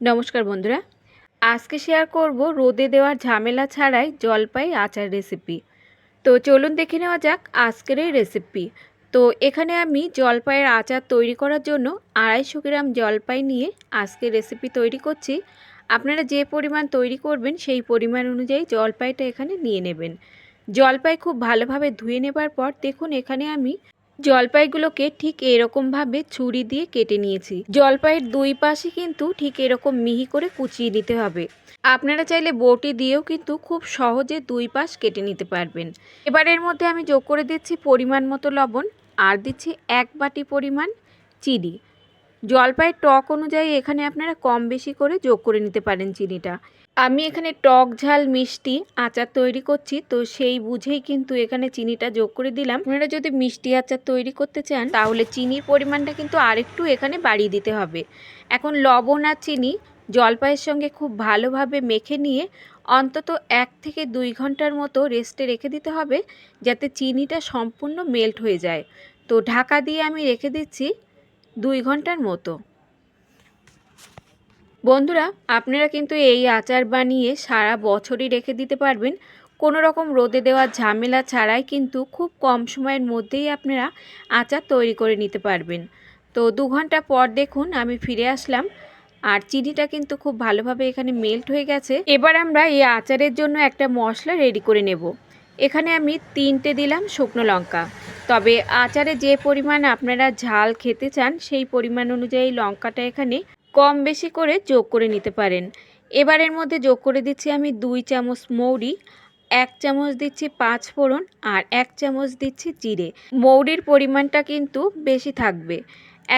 নমস্কার বন্ধুরা। আজকে শেয়ার করব রোদে দেওয়ার ঝামেলা ছাড়াই জলপাই আচার রেসিপি তো চলুন দেখে নেওয়া যাক আজকের এই রেসিপি তো এখানে আমি জলপাইয়ের আচার তৈরি করার জন্য আড়াইশো গ্রাম জলপাই নিয়ে আজকে রেসিপি তৈরি করছি। আপনারা যে পরিমাণ তৈরি করবেন সেই পরিমাণ অনুযায়ী জলপাইটা এখানে নিয়ে নেবেন। জলপাই খুব ভালোভাবে ধুয়ে নেবার পর দেখুন এখানে আমি জলপাইগুলোকে ঠিক এরকমভাবে ছুরি দিয়ে কেটে নিয়েছি। জলপাইয়ের দুই পাশে কিন্তু ঠিক এরকম মিহি করে কুচিয়ে নিতে হবে। আপনারা চাইলে বটি দিয়েও কিন্তু খুব সহজে দুই পাশ কেটে নিতে পারবেন। এবার এর মধ্যে আমি যোগ করে দিচ্ছি পরিমাণ মতো লবণ আর দিচ্ছি এক বাটি পরিমাণ চিনি। জলপাইয়ের টক অনুযায়ী এখানে আপনারা কম বেশি করে যোগ করে নিতে পারেন চিনিটা। আমি এখানে টক ঝাল মিষ্টি আচার তৈরি করছি, তো সেই বুঝেই কিন্তু এখানে চিনিটা যোগ করে দিলাম। আপনারা যদি মিষ্টি আচার তৈরি করতে চান, তাহলে চিনির পরিমাণটা কিন্তু আরেকটু এখানে বাড়িয়ে দিতে হবে। এখন লবণ আর চিনি জলপাইয়ের সঙ্গে খুব ভালোভাবে মেখে নিয়ে অন্তত এক থেকে দুই ঘণ্টার মতো রেস্টে রেখে দিতে হবে, যাতে চিনিটা সম্পূর্ণ মেল্ট হয়ে যায়। তো ঢাকা দিয়ে আমি রেখে দিচ্ছি দুই ঘণ্টার মতো। বন্ধুরা, আপনারা কিন্তু এই আচার বানিয়ে সারা বছরই রেখে দিতে পারবেন। কোনো রকম রোদে দেওয়া ঝামেলা ছাড়াই কিন্তু খুব কম সময়ের মধ্যেই আপনারা আচার তৈরি করে নিতে পারবেন। তো দু ঘণ্টা পর দেখুন আমি ফিরে আসলাম আর চিনিটা কিন্তু খুব ভালোভাবে এখানে মেল্ট হয়ে গেছে। এবার আমরা এই আচারের জন্য একটা মশলা রেডি করে নেব। এখানে আমি তিনটে দিলাম শুকনো লঙ্কা। তবে আচারে যে পরিমাণ আপনারা ঝাল খেতে চান, সেই পরিমাণ অনুযায়ী লঙ্কাটা এখানে কম বেশি করে যোগ করে নিতে পারেন। এবারের মধ্যে যোগ করে দিচ্ছি আমি দুই চামচ মৌরি, এক চামচ দিচ্ছি পাঁচ ফোড়ন আর এক চামচ দিচ্ছি জিরে। মৌরির পরিমাণটা কিন্তু বেশি থাকবে।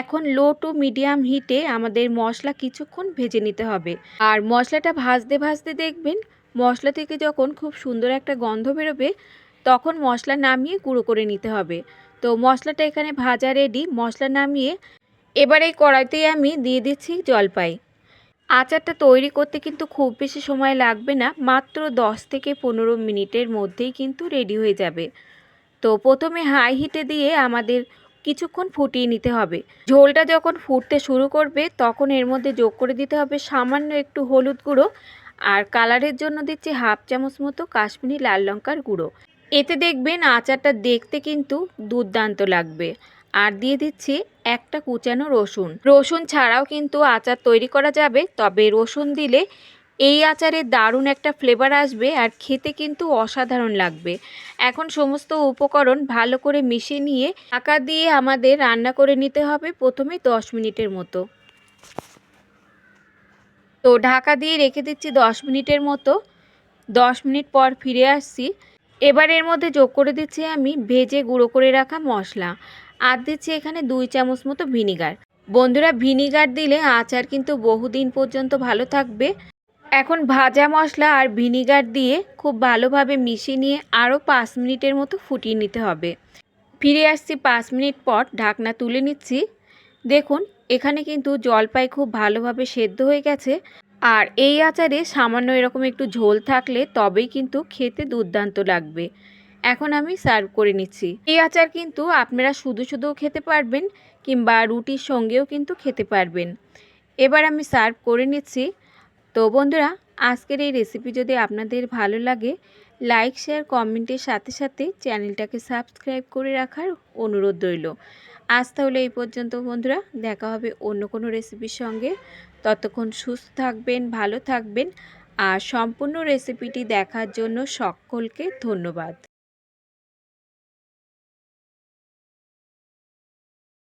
এখন লো টু মিডিয়াম হিটে আমাদের মশলা কিছুক্ষণ ভেজে নিতে হবে। আর মশলাটা ভাজতে ভাজতে দেখবেন, মশলা থেকে যখন খুব সুন্দর একটা গন্ধ বেরোবে তখন মশলা নামিয়ে গুঁড়ো করে নিতে হবে। তো মশলাটা এখানে ভাজা রেডি মশলা নামিয়ে এবার এই কড়াইতেই আমি দিয়ে দিচ্ছি জলপাই। আচারটা তৈরি করতে কিন্তু খুব বেশি সময় লাগবে না, মাত্র 10 থেকে পনেরো মিনিটের মধ্যেই কিন্তু রেডি হয়ে যাবে। তো প্রথমে হাই হিটে দিয়ে আমাদের কিছুক্ষণ ফুটিয়ে নিতে হবে। ঝোলটা যখন ফুটতে শুরু করবে, তখন এর মধ্যে যোগ করে দিতে হবে সামান্য একটু হলুদ গুঁড়ো আর কালারের জন্য দিচ্ছি হাফ চামচ মতো কাশ্মীরি লাল লঙ্কার গুঁড়ো। এতে দেখবেন আচারটা দেখতে কিন্তু দুর্দান্ত লাগবে। আর দিয়ে দিচ্ছি একটা কুচানো রসুন। রসুন ছাড়াও কিন্তু আচার তৈরি করা যাবে, তবে রসুন দিলে এই আচারে দারুণ একটা ফ্লেভার আসবে আর খেতে কিন্তু অসাধারণ লাগবে। এখন সমস্ত উপকরণ ভালো করে মিশিয়ে নিয়ে ঢাকা দিয়ে আমাদের রান্না করে নিতে হবে প্রথমে দশ মিনিটের মতো। তো ঢাকা দিয়ে রেখে দিচ্ছি দশ মিনিটের মতো। দশ মিনিট পর ফিরে আসছি। এবার এর মধ্যে যোগ করে দিচ্ছি আমি ভেজে গুঁড়ো করে রাখা মশলা। আর দিচ্ছি এখানে দুই চামচ মতো ভিনিগার। বন্ধুরা, ভিনিগার দিলে আচার কিন্তু বহুদিন পর্যন্ত ভালো থাকবে। এখন ভাজা মশলা আর ভিনিগার দিয়ে খুব ভালোভাবে মিশিয়ে নিয়ে আরও পাঁচ মিনিটের মতো ফুটিয়ে নিতে হবে। ফিরে আসছি পাঁচ মিনিট পর ঢাকনা তুলে নিচ্ছি। দেখুন, এখানে কিন্তু জলপাই খুব ভালোভাবে সেদ্ধ হয়ে গেছে। আর এই আচারে সামান্য এরকম একটু ঝোল থাকলে তবেই কিন্তু খেতে দুর্দান্ত লাগবে। এখন আমি সার্ভ করে নিচ্ছি। এই আচার কিন্তু আপনারা শুধু শুধুও খেতে পারবেন কিংবা রুটির সঙ্গেও কিন্তু খেতে পারবেন। এবার আমি সার্ভ করে নিচ্ছি। তো বন্ধুরা, আজকের এই রেসিপি যদি আপনাদের ভালো লাগে লাইক শেয়ার কমেন্টের সাথে সাথে চ্যানেলটাকে সাবস্ক্রাইব করে রাখার অনুরোধ রইল। আজ তাহলে এই পর্যন্ত বন্ধুরা, দেখা হবে অন্য কোনো রেসিপির সঙ্গে। ততক্ষণ সুস্থ থাকবেন ভালো থাকবেন। আর সম্পূর্ণ রেসিপিটি দেখার জন্য সকলকে ধন্যবাদ।